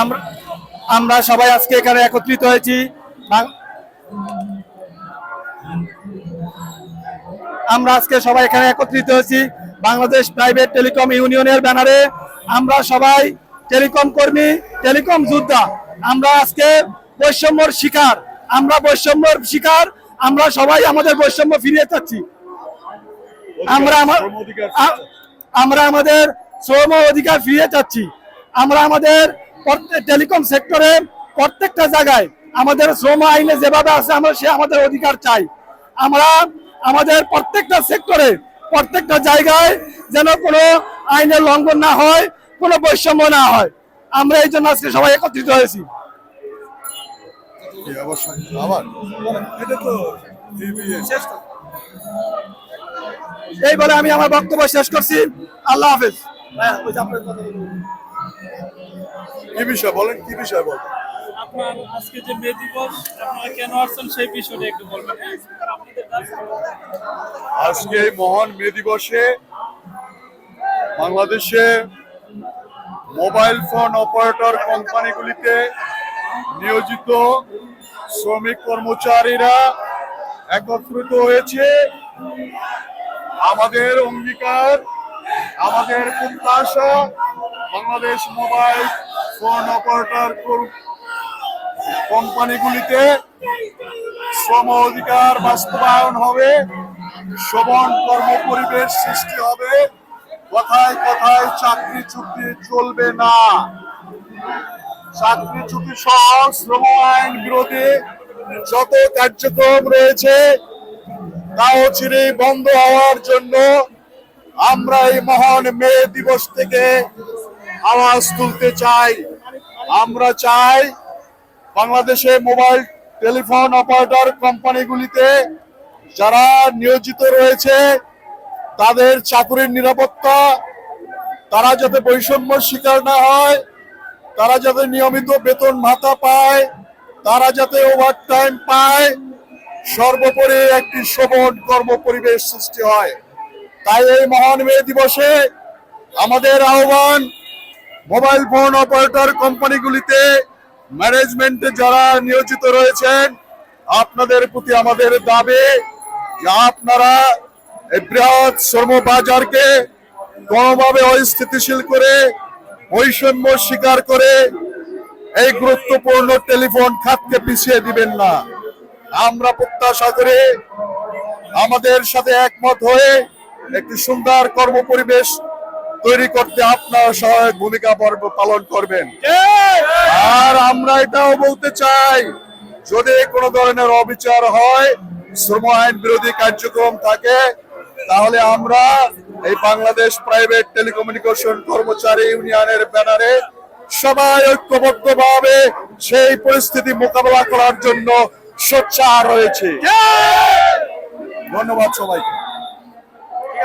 আমরা আমরা সবাই আজকে এখানে একত্রিত হয়েছি। আমরা আজকে সবাই এখানে একত্রিত হয়েছি বাংলাদেশ প্রাইভেট টেলিকম ইউনিয়নের ব্যানারে। আমরা সবাই টেলিকম কর্মী টেলিকম যোদ্ধা। আমরা আজকে বৈষম্যর শিকার। আমরা বৈষম্যর শিকার। আমরা সবাই আমাদের বৈষম্য ফিরিয়ে চাচ্ছি আমরা আমার আমাদের শ্রম অধিকার ফিরিয়ে চাচ্ছি। আমরা আমাদের টেলিকম সেক্টরে প্রত্যেকটা জায়গায় আমাদের শ্রম আইনে যেভাবে আছে আমরা সে আমাদের অধিকার চাই। আমরা আমাদের প্রত্যেকটা সেক্টরে প্রত্যেকটা জায়গায় যেন কোনো আইনের লঙ্ঘন না হয় কোনো বৈষম্য না হয়। আমরা এই জন্য আজকে সবাই একত্রিত হয়েছি। জি, অবশ্যই। আবার? এটা তো শেষ এই বলে আমি আমার বক্তব্য শেষ করছি। আল্লাহ হাফেজ। ভাইয়া, ওই যে আপনার কথা কি বিষয় বলেন কি বিষয় বলেন? আপনার আজকে যে মে দিবস আপনারা কেন আসছেন সেই বিষয়টা একটু বলবেন। আজকে এই মহান মে দিবসে বাংলাদেশে মোবাইল ফোন অপারেটর কোম্পানিগুলিতে নিয়োজিত শ্রমিক কর্মচারীরা একত্রিত হয়েছে। আমাদের অঙ্গীকার আমাদের প্রত্যাশা বাংলাদেশ মোবাইল ফোন অপারেটর কোম্পানিগুলিতে শ্রম অধিকার বাস্তবায়ন হবে সবন কর্ম পরিবেশ সৃষ্টি হবে, কথায় কথায় চাকরি চুক্তি চলবে না। চাকরি চুক্তি সহ শ্রম আইন বিরোধী যত কার্যক্রম রয়েছে, তাও চিরে বন্ধ হওয়ার জন্য আমরা এই মহান মে দিবস থেকে আওয়াজ তুলতে চাই। আমরা চাই বাংলাদেশে মোবাইল টেলিফোন অপারেটর কোম্পানিগুলিতে যারা নিয়োজিত রয়েছে, তাদের চাকরির নিরাপত্তা, তারা যাতে বৈষম্য শিকার না হয়, তারা যাতে নিয়মিত বেতন ভাতা পায়, তারা যাতে ওভার টাইম পায়, সর্বোপরি একটি শোভন কর্ম পরিবেশ সৃষ্টি হয়। তাই এই মহান মে দিবসে আমাদের আহ্বান মোবাইল ফোন অপারেটর কোম্পানিগুলিতে ম্যানেজমেন্টে যারা নিয়োজিত রয়েছেন, আপনাদের প্রতি আমাদের দাবি যে আপনারা এই বৃহৎ শ্রম বাজারকে কোনোভাবে অস্থিতিশীল করে, বৈষম্য স্বীকার করে এই গুরুত্বপূর্ণ টেলিফোন খাতকে পিছিয়ে দিবেন না। আমরা প্রত্যাশা করি আমাদের সাথে একমত হয়ে একটি সুন্দর কর্ম পরিবেশ তৈরি করতে আপনারা সহায়ক ভূমিকা পর্ব- পালন করবেন। আর আমরা এটাও বলতে চাই, যদি কোনো ধরনের অবিচার হয়, শ্রম আইন বিরোধী কার্যক্রম থাকে, তাহলে আমরা এই বাংলাদেশ প্রাইভেট টেলিকমিউনিকেশন কর্মচারী ইউনিয়নের ব্যানারে সবাই ঐক্যবদ্ধভাবে সেই পরিস্থিতি মোকাবেলা করার জন্য সোচ্চার রয়েছে। ধন্যবাদ সবাইকে।